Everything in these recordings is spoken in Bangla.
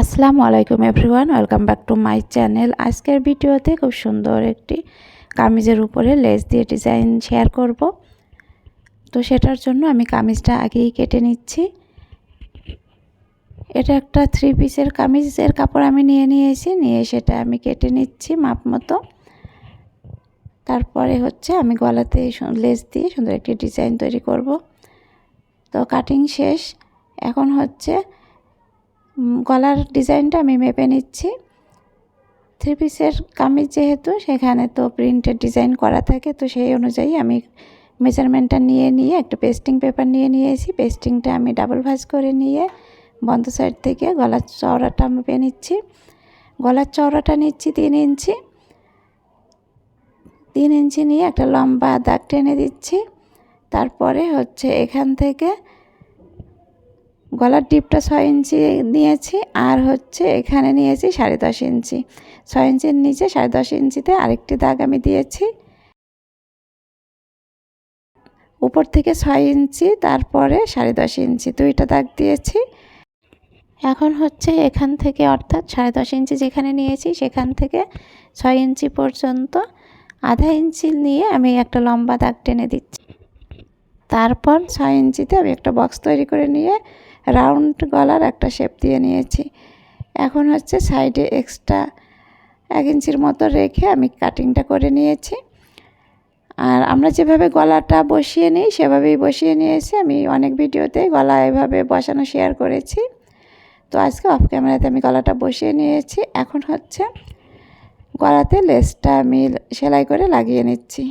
আসসালামু আলাইকুম everyone, welcome back to my channel. আজকের ভিডিওতে খুব সুন্দর একটি কামিজের উপরে লেস দিয়ে ডিজাইন শেয়ার করব। তো সেটার জন্য আমি কামিজটা আগেই কেটে নিচ্ছি। এটা একটা থ্রি পিসের কামিজের কাপড় আমি নিয়ে নিয়েছি, নিয়ে সেটা আমি কেটে নিচ্ছি মাপ মতো। তারপরে হচ্ছে আমি গলাতে লেস দিয়ে সুন্দর একটি ডিজাইন তৈরি করব। তো কাটিং শেষ। এখন হচ্ছে গলার ডিজাইনটা আমি মেপে নিচ্ছি। থ্রি পিসের কামিজ যেহেতু, সেখানে তো প্রিন্টের ডিজাইন করা থাকে, তো সেই অনুযায়ী আমি মেজারমেন্টটা নিয়ে নিয়ে একটা পেস্টিং পেপার নিয়ে নিয়েছি। পেস্টিংটা আমি ডাবল ভাজ করে নিয়ে বন্ধ সাইড থেকে গলার চওড়াটা মেপে নিচ্ছি। গলার চওড়াটা নিচ্ছি তিন ইঞ্চি। তিন ইঞ্চি নিয়ে একটা লম্বা দাগ টেনে দিচ্ছি। তারপরে হচ্ছে এখান থেকে গলার ডিপটা ছয় ইঞ্চি নিয়েছি আর হচ্ছে এখানে নিয়েছি সাড়ে দশ ইঞ্চি। ছয় ইঞ্চির নিচে সাড়ে দশ ইঞ্চিতে আরেকটি দাগ আমি দিয়েছি। উপর থেকে ছয় ইঞ্চি, তারপরে সাড়ে দশ ইঞ্চি দুইটা দাগ দিয়েছি। এখন হচ্ছে এখান থেকে অর্থাৎ সাড়ে দশ ইঞ্চি যেখানে নিয়েছি সেখান থেকে ছয় ইঞ্চি পর্যন্ত আধা ইঞ্চি নিয়ে আমি একটা লম্বা দাগ টেনে দিচ্ছি। তারপর ছয় ইঞ্চিতে আমি একটা বক্স তৈরি করে নিয়ে রাউন্ড গলার একটা শেপ দিয়ে নিয়েছি। এখন হচ্ছে সাইডে এক্সট্রা এক ইঞ্চির মতো রেখে আমি কাটিংটা করে নিয়েছি। আর আমরা যেভাবে গলাটা বসিয়ে নিই, সেভাবেই বসিয়ে নিয়েছি। আমি অনেক ভিডিওতে গলা এভাবে বসানো শেয়ার করেছি। তো আজকে অফ ক্যামেরাতে আমি গলাটা বসিয়ে নিয়েছি। এখন হচ্ছে গলাতে লেসটা আমি সেলাই করে লাগিয়ে নিচ্ছি।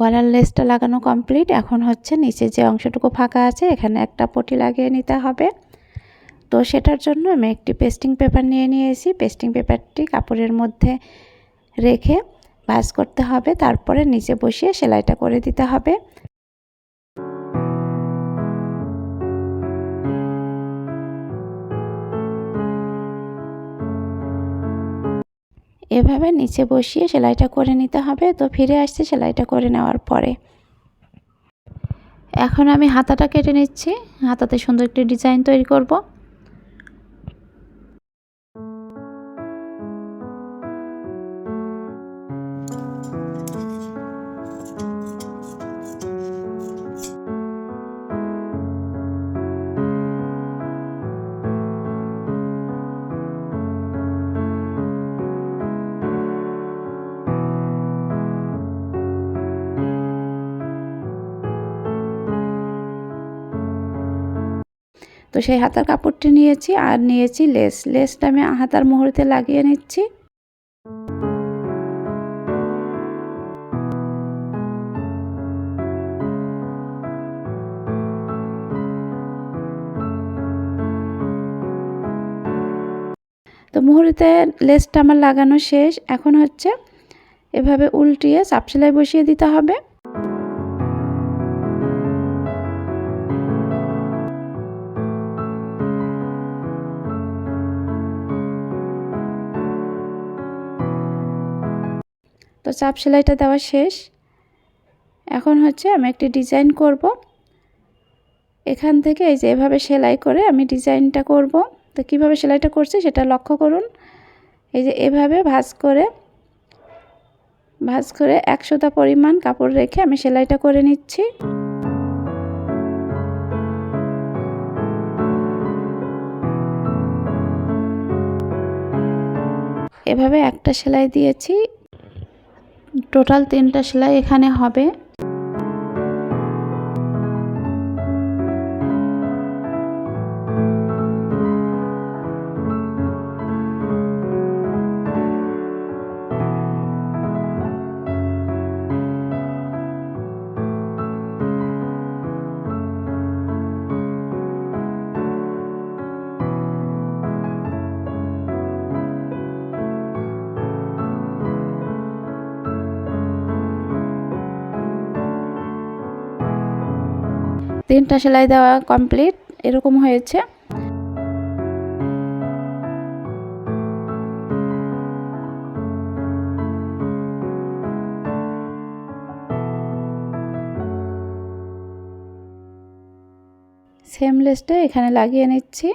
গলার লেসটা লাগানো কমপ্লিট। এখন হচ্ছে নিচে যে অংশটুকু ফাঁকা আছে, এখানে একটা পটি লাগিয়ে নিতে হবে। তো সেটার জন্য আমি একটি পেস্টিং পেপার নিয়ে নিয়েছি। পেস্টিং পেপারটি কাপড়ের মধ্যে রেখে ভাজ করতে হবে। তারপরে নিচে বসিয়ে সেলাইটা করে দিতে হবে। এভাবে নিচে বসিয়ে সেলাইটা করে নিতে হবে। তো ফিরে আসছে সেলাইটা করে নেওয়ার পরে। এখন আমি হাতাটা কেটে নিচ্ছি। হাতাতে সুন্দর একটি ডিজাইন তৈরি করব। তো সেই হাতার কাপড়টি নিয়েছি আর নিয়েছি লেস। লেসটা আমি হাতার মুহুরিতে লাগিয়ে নিচ্ছি। তো মুহুরিতে লেসটা আমার লাগানো শেষ। এখন হচ্ছে এভাবে উল্টিয়ে চাপ সেলাই বসিয়ে দিতে হবে। তো চাপ সেলাইটা দেওয়া শেষ। এখন হচ্ছে আমি একটি ডিজাইন করব। এখান থেকে এই যে এভাবে সেলাই করে আমি ডিজাইনটা করব। তো কীভাবে সেলাইটা করছি সেটা লক্ষ্য করুন। এই যে এভাবে ভাঁজ করে ভাঁজ করে একশোটা পরিমাণ কাপড় রেখে আমি সেলাইটা করে নিচ্ছি। এভাবে একটা সেলাই দিয়েছি। টোটাল তিনটা সেলাই এখানে হবে। তিনটা সেলাই দেওয়া কমপ্লিট এরকম হয়েছে। সেম লেসটা এখানে লাগিয়ে নিচ্ছি।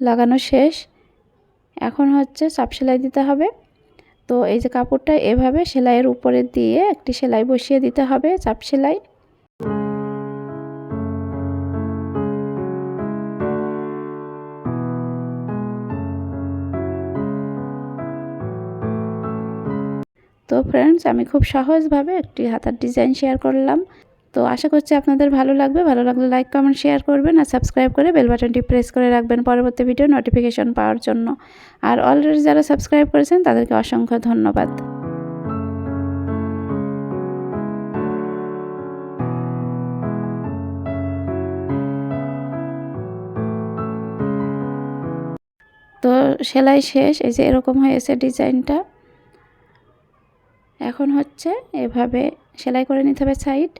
লাগানো শেষ। এখন হচ্ছে চাপ সেলাই দিতে হবে। তো এই যে কাপড়টা এভাবে সেলাইয়ের উপরে দিয়ে একটি সেলাই বসিয়ে দিতে হবে চাপ সেলাই। তো ফ্রেন্ডস আমি খুব সহজভাবে একটি হাতার ডিজাইন শেয়ার করলাম। তো আশা করছি আপনাদের ভালো লাগবে। ভালো লাগলে লাইক কমেন্ট শেয়ার করবেন আর সাবস্ক্রাইব করে বেল বাটনটি প্রেস করে রাখবেন পরবর্তী ভিডিও নোটিফিকেশন পাওয়ার জন্য। আর অলরেডি যারা সাবস্ক্রাইব করেছেন, তাদেরকে অসংখ্য ধন্যবাদ। তো সেলাই শেষ, এই যে এরকম হয়েছে ডিজাইনটা। এখন হচ্ছে এভাবে সেলাই করে নিতে হবে সাইড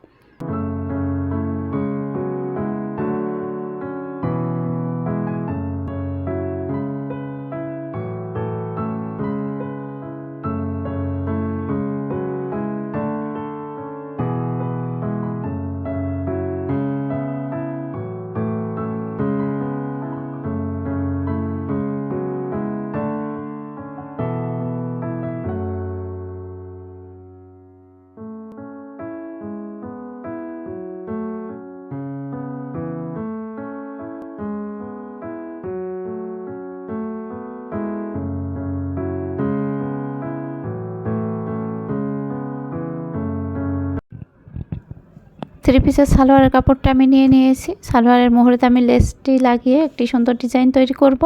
থ্রি পিসের সালোয়ারের কাপড়টা আমি নিয়ে নিয়েছি। সালোয়ারের মোহরেতে আমি লেসটি লাগিয়ে একটি সুন্দর ডিজাইন তৈরি করব।